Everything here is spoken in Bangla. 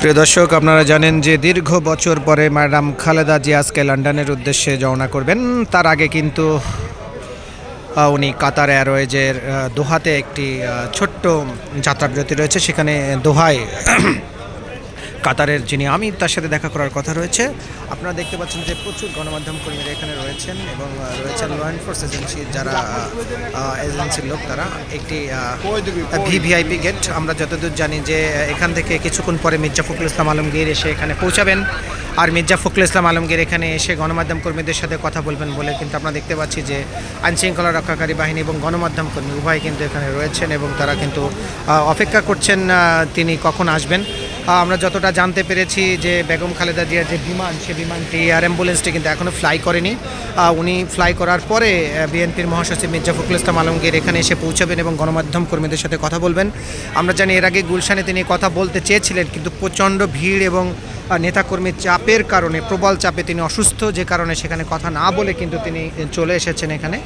প্রিয় দর্শক, আপনারা জানেন যে দীর্ঘ বছর পরে ম্যাডাম খালেদা জিয়া আজকে লন্ডনের উদ্দেশ্যে রওনা করবেন। তার আগে কিন্তু উনি কাতার এয়ারওয়েজের দোহাতে একটি ছোট্ট যাত্রাবিরতি রয়েছে। সেখানে দোহায় কাতারের যিনি আমি তার সাথে দেখা করার কথা রয়েছে। আপনারা দেখতে পাচ্ছেন যে প্রচুর গণমাধ্যম কর্মীরা এখানে রয়েছেন এবং রয়েছেন ল এনফোর্স এজেন্সি যারা এজেন্সির লোক, তারা একটি ভিভিআইপি গেট আমরা যতদূর জানি যে এখান থেকে কিছুক্ষণ পরে মির্জা ফখরুল ইসলাম আলমগীর এসে এখানে পৌঁছাবেন। আর মির্জা ফখরুল ইসলাম আলমগীর এখানে এসে গণমাধ্যম কর্মীদের সাথে কথা বলবেন বলে কিন্তু আমরা দেখতে পাচ্ছি যে, আইনশৃঙ্খলা রক্ষাকারী বাহিনী এবং গণমাধ্যম কর্মী উভয় কিন্তু এখানে রয়েছেন এবং তারা কিন্তু অপেক্ষা করছেন তিনি কখন আসবেন। আমরা যতটা জানতে পেরেছি যে বেগম খালেদা জিয়ার যে বিমান, সে বিমানটি আর অ্যাম্বুলেন্সটি কিন্তু এখনও ফ্লাই করেনি। উনি ফ্লাই করার পরে বিএনপির মহাসচিব মির্জা ফখরুল ইসলাম আলমগীর এখানে এসে পৌঁছাবেন এবং গণমাধ্যম কর্মীদের সাথে কথা বলবেন। আমরা জানি এর আগে গুলশানে তিনি কথা বলতে চেয়েছিলেন, কিন্তু প্রচণ্ড ভিড় এবং নেতাকর্মীর চাপের কারণে, প্রবল চাপে তিনি অসুস্থ, যে কারণে সেখানে কথা না বলে কিন্তু তিনি চলে এসেছেন এখানে।